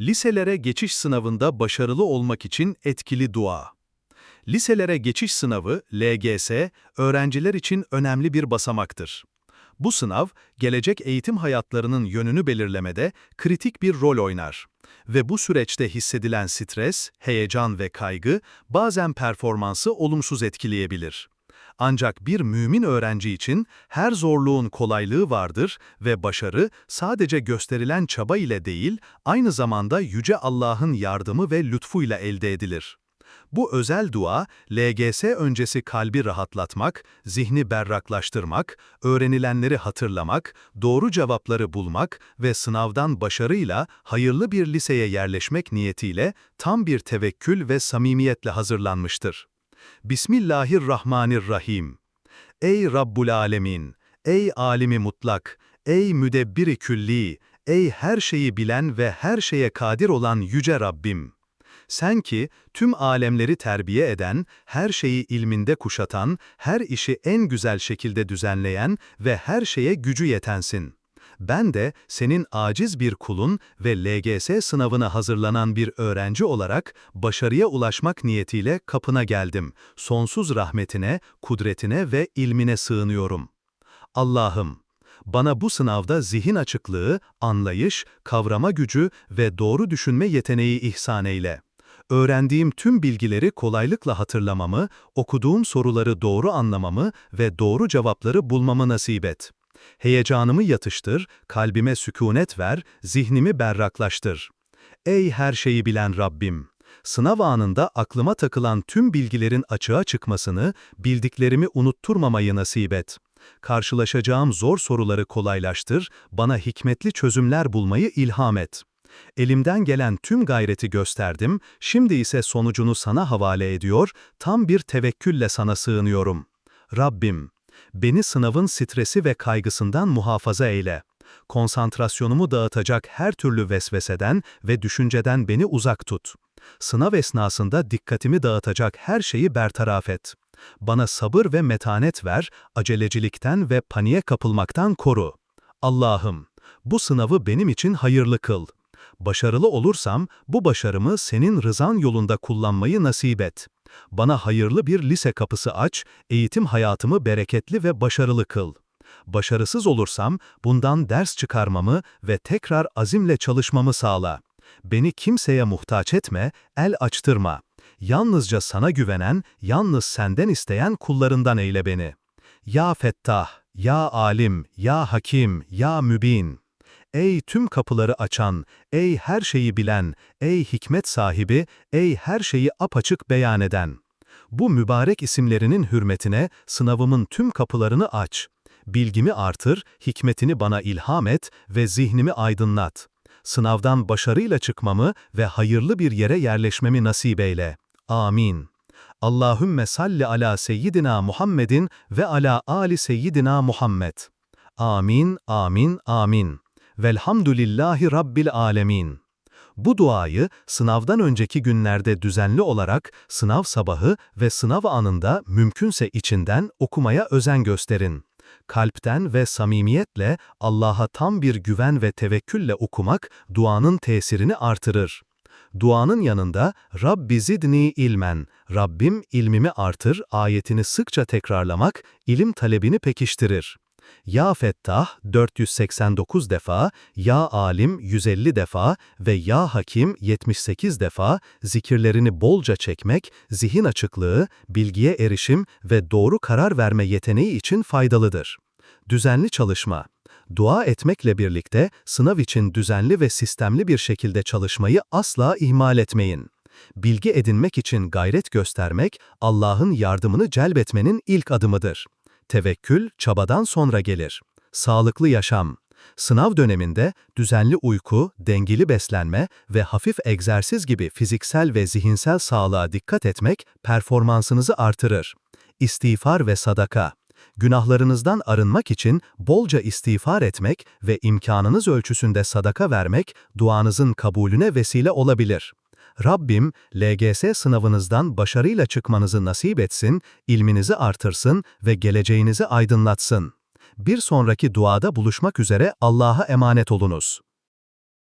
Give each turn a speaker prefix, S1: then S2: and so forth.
S1: Liselere geçiş sınavında başarılı olmak için etkili dua. Liselere geçiş sınavı, LGS, öğrenciler için önemli bir basamaktır. Bu sınav, gelecek eğitim hayatlarının yönünü belirlemede kritik bir rol oynar. Ve bu süreçte hissedilen stres, heyecan ve kaygı bazen performansı olumsuz etkileyebilir. Ancak bir mümin öğrenci için her zorluğun kolaylığı vardır ve başarı sadece gösterilen çaba ile değil, aynı zamanda Yüce Allah'ın yardımı ve lütfuyla elde edilir. Bu özel dua, LGS öncesi kalbi rahatlatmak, zihni berraklaştırmak, öğrenilenleri hatırlamak, doğru cevapları bulmak ve sınavdan başarıyla hayırlı bir liseye yerleşmek niyetiyle tam bir tevekkül ve samimiyetle hazırlanmıştır. Bismillahirrahmanirrahim. Ey Rabbul Alemin, ey alimi mutlak, ey müdebbiri külli, ey her şeyi bilen ve her şeye kadir olan yüce Rabbim. Sen ki tüm alemleri terbiye eden, her şeyi ilminde kuşatan, her işi en güzel şekilde düzenleyen ve her şeye gücü yetensin. Ben de senin aciz bir kulun ve LGS sınavına hazırlanan bir öğrenci olarak başarıya ulaşmak niyetiyle kapına geldim. Sonsuz rahmetine, kudretine ve ilmine sığınıyorum. Allah'ım, bana bu sınavda zihin açıklığı, anlayış, kavrama gücü ve doğru düşünme yeteneği ihsan eyle. Öğrendiğim tüm bilgileri kolaylıkla hatırlamamı, okuduğum soruları doğru anlamamı ve doğru cevapları bulmamı nasip et. Heyecanımı yatıştır, kalbime sükunet ver, zihnimi berraklaştır. Ey her şeyi bilen Rabbim! Sınav anında aklıma takılan tüm bilgilerin açığa çıkmasını, bildiklerimi unutturmamayı nasip et. Karşılaşacağım zor soruları kolaylaştır, bana hikmetli çözümler bulmayı ilham et. Elimden gelen tüm gayreti gösterdim, şimdi ise sonucunu sana havale ediyor, tam bir tevekkülle sana sığınıyorum. Rabbim, beni sınavın stresi ve kaygısından muhafaza eyle. Konsantrasyonumu dağıtacak her türlü vesveseden ve düşünceden beni uzak tut. Sınav esnasında dikkatimi dağıtacak her şeyi bertaraf et. Bana sabır ve metanet ver, acelecilikten ve paniğe kapılmaktan koru. Allah'ım, bu sınavı benim için hayırlı kıl. Başarılı olursam bu başarımı senin rızan yolunda kullanmayı nasip et. Bana hayırlı bir lise kapısı aç, eğitim hayatımı bereketli ve başarılı kıl. Başarısız olursam bundan ders çıkarmamı ve tekrar azimle çalışmamı sağla. Beni kimseye muhtaç etme, el açtırma. Yalnızca sana güvenen, yalnız senden isteyen kullarından eyle beni. Ya Fettah, Ya Alim, Ya Hakim, Ya Mübin. Ey tüm kapıları açan, ey her şeyi bilen, ey hikmet sahibi, ey her şeyi apaçık beyan eden. Bu mübarek isimlerinin hürmetine sınavımın tüm kapılarını aç. Bilgimi artır, hikmetini bana ilham et ve zihnimi aydınlat. Sınavdan başarıyla çıkmamı ve hayırlı bir yere yerleşmemi nasip eyle. Amin. Allahümme salli ala seyyidina Muhammedin ve ala ali seyyidina Muhammed. Amin, amin, amin. Velhamdülillahi Rabbil Alemin. Bu duayı sınavdan önceki günlerde düzenli olarak sınav sabahı ve sınav anında mümkünse içinden okumaya özen gösterin. Kalpten ve samimiyetle Allah'a tam bir güven ve tevekkülle okumak duanın tesirini artırır. Duanın yanında Rabbi zidni ilmen, Rabbim ilmimi artır ayetini sıkça tekrarlamak ilim talebini pekiştirir. Ya Fettah 489 defa, Ya Alim 150 defa ve Ya Hakim 78 defa zikirlerini bolca çekmek, zihin açıklığı, bilgiye erişim ve doğru karar verme yeteneği için faydalıdır. Düzenli çalışma Dua etmekle birlikte sınav için düzenli ve sistemli bir şekilde çalışmayı asla ihmal etmeyin. Bilgi edinmek için gayret göstermek, Allah'ın yardımını celbetmenin ilk adımıdır. Tevekkül, çabadan sonra gelir. Sağlıklı yaşam. Sınav döneminde düzenli uyku, dengeli beslenme ve hafif egzersiz gibi fiziksel ve zihinsel sağlığa dikkat etmek performansınızı artırır. İstiğfar ve sadaka. Günahlarınızdan arınmak için bolca istiğfar etmek ve imkanınız ölçüsünde sadaka vermek duanızın kabulüne vesile olabilir. Rabbim, LGS sınavınızdan başarıyla çıkmanızı nasip etsin, ilminizi artırsın ve geleceğinizi aydınlatsın. Bir sonraki duada buluşmak üzere Allah'a emanet olunuz.